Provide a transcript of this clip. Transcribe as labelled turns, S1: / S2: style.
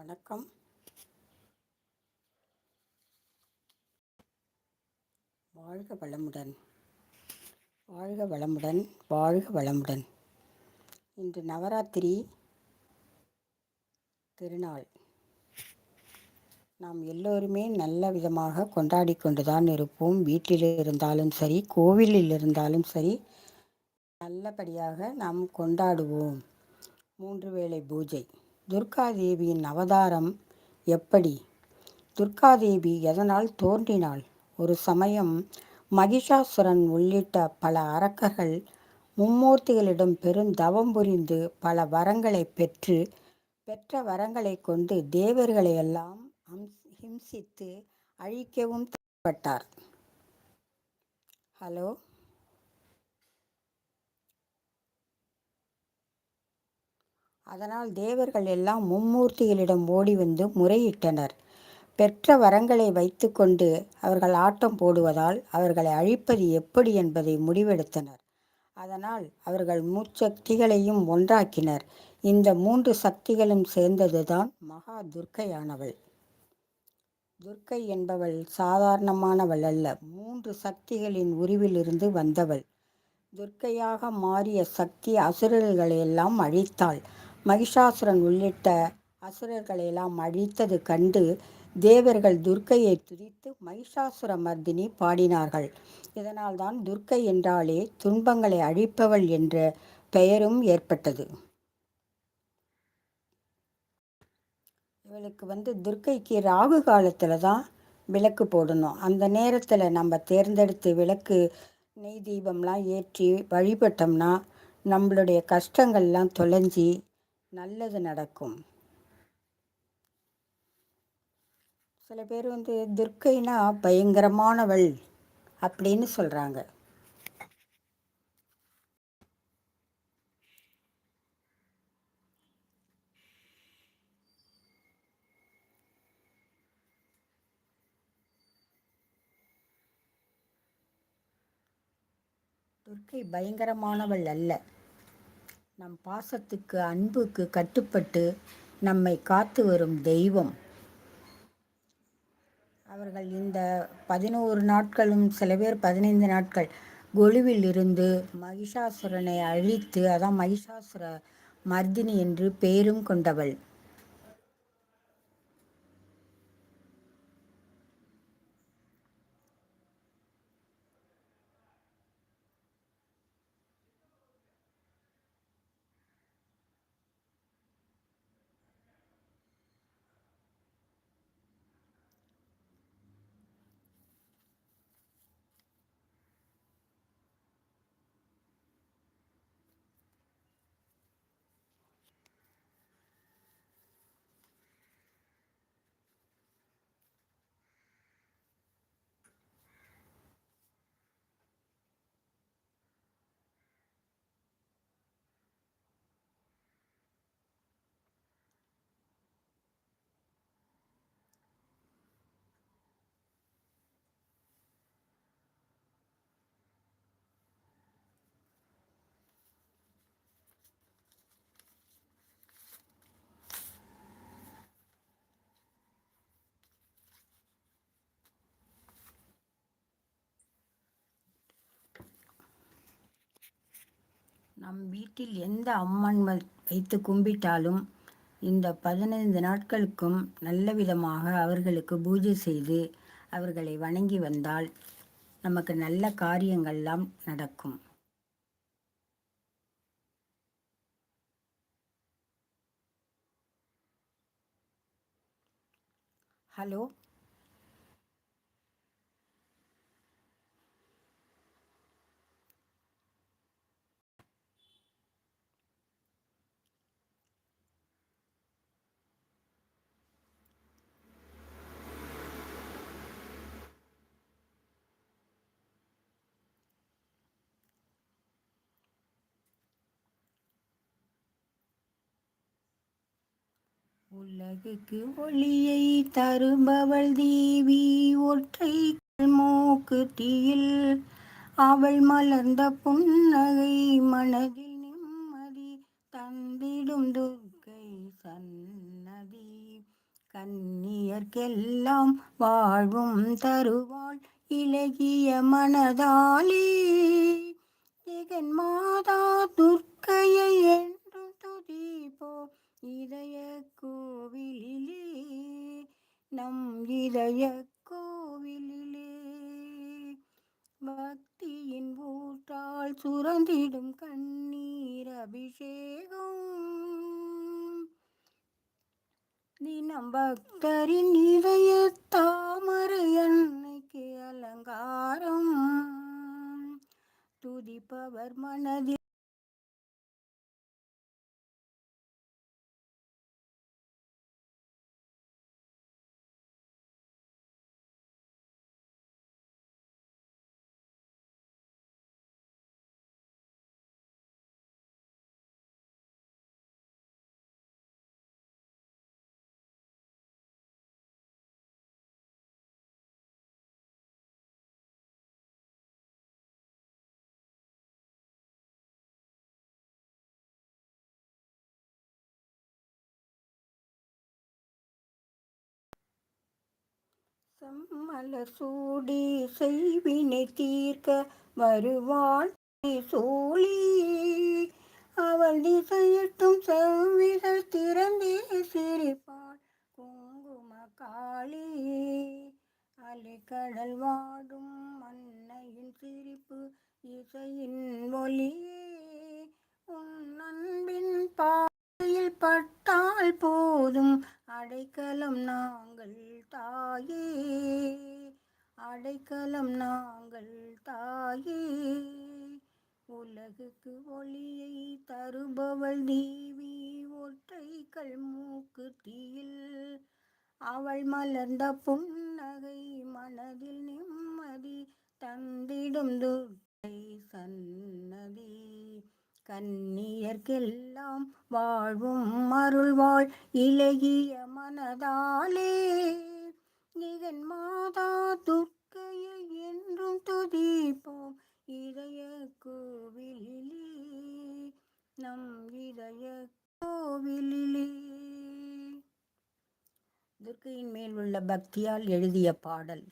S1: வணக்கம். வாழ்க வளமுடன். வாழ்க வளமுடன் வாழ்க வளமுடன். இன்று நவராத்திரி திருநாள். நாம் எல்லோருமே நல்ல விதமாக கொண்டாடி கொண்டு தான் இருப்போம். வீட்டில் இருந்தாலும் சரி கோவிலில் இருந்தாலும் சரி நல்லபடியாக நாம் கொண்டாடுவோம். மூன்று வேளை பூஜை. துர்காதேவியின் அவதாரம் எப்படி? துர்காதேவி எதனால் தோன்றினாள்? ஒரு சமயம் மகிஷாசுரன் உள்ளிட்ட பல அரக்கர்கள் மும்மூர்த்திகளிடம் பெரும் தவம் புரிந்து பல வரங்களை பெற்று பெற்ற வரங்களை கொண்டு தேவர்களை எல்லாம் ஹிம்சித்து அழிக்கவும் பட்டார் ஹலோ? அதனால் தேவர்கள் எல்லாம் மும்மூர்த்திகளிடம் ஓடி வந்து முறையிட்டனர். பெற்ற வரங்களை வைத்துக்கொண்டு அவர்கள் ஆட்டம் போடுவதால் அவர்களை அழிப்பது எப்படி என்பதை முடிவெடுத்தனர். அதனால் அவர்கள் முச்சக்திகளையும் ஒன்றாக்கினர். இந்த மூன்று சக்திகளும் சேர்ந்ததுதான் மகா துர்க்கையானவள். துர்க்கை என்பவள் சாதாரணமானவள் அல்ல. மூன்று சக்திகளின் உருவிலிருந்து வந்தவள். துர்க்கையாக மாறிய சக்தி அசுரர்களையெல்லாம் அழித்தாள். மகிஷாசுரன் உள்ளிட்ட அசுரர்களையெல்லாம் அழித்தது கண்டு தேவர்கள் துர்க்கையை துதித்து மகிஷாசுர மர்தினி பாடினார்கள். இதனால்தான் துர்க்கை என்றாலே துன்பங்களை அழிப்பவள் என்ற பெயரும் ஏற்பட்டது. இவளுக்கு வந்து துர்க்கைக்கு ராகு காலத்தில் தான் விளக்கு போடணும். அந்த நேரத்தில் நம்ம தேர்ந்தெடுத்து விளக்கு நெய் தீபம்லாம் ஏற்றி வழிபட்டோம்னா நம்மளுடைய கஷ்டங்கள்லாம் தொலைஞ்சி நல்லது நடக்கும். சில பேர் வந்து துர்க்கைனா பயங்கரமானவள் அப்படின்னு சொல்கிறாங்க துர்க்கை பயங்கரமானவள் அல்ல. நம் பாசத்துக்கு அன்புக்கு கட்டுப்பட்டு நம்மை காத்து வரும் தெய்வம். அவர்கள் இந்த பதினோரு நாட்களும் சில பேர் பதினைந்து நாட்கள் கொலுவில் இருந்து மகிஷாசுரனை அழித்து அதான் மகிஷாசுர மர்தினி என்று பெயரும் கொண்டவள். நம் வீட்டில் எந்த அம்மன் வைத்து கும்பிட்டாலும் இந்த பதினைந்து நாட்களுக்கும் நல்ல விதமாக அவர்களுக்கு பூஜை செய்து அவர்களை வணங்கி வந்தால் நமக்கு நல்ல காரியங்கள்லாம் நடக்கும். ஹலோ உலகுக்கு ஒளியை தருபவள் தேவி ஒற்றை மூக்குத்தியில் அவள் மலர்ந்த புன்னகை மனதில் நிம்மதி தந்திடும் துர்க்கை சன்னதி. கன்னியர்க்கெல்லாம் வாழ்வும் தருவாள் இலகிய மனதாலே. ஜெகன் மாதா துர்க்கையை என்று துதிப்போ இதய கூ நம் இதய கோவிலிலே. பக்தியின் ஊற்றால் சுரந்திடும் கண்ணீர் அபிஷேகம். தினம் பக்தரின் இதய தாமரை அன்னைக்கு அலங்காரம். துதிப்பவர் மனதில் செம்மலர் சூடி செய்வினை தீர்க்க வருவாள் சோழி. அவள் திசையட்டும் செவ்விகள் திறந்தே சிரிப்பாள். குங்கும காளி அலைக்கடல் வாடும் அன்னையின் சிரிப்பு இசையின் ஒளியே உன் அன்பின் பாதையில் பட்டால் போதும். அடைக்கலம் நாங்கள் தாயே. அடைக்கலம் நாங்கள் தாயே. உலகுக்கு ஒளியை தருபவள் தேவி ஒற்றைகள் தீயில் அவள் மலர்ந்த புன்னகை மனதில் நிம்மதி தந்திடும் துர்க்கை சன்னதி. கன்னியர்க்கெல்லாம் வாழ்வும் அருள்வாள் இலகிய மனதாலே. நிகன் மாதா துர்க்கையை என்றும் துதிப்போம் இதய கோவிலிலே நம் இதய கோவிலிலே துர்க்கையின் மேல் உள்ள பக்தியால் எழுதிய பாடல்.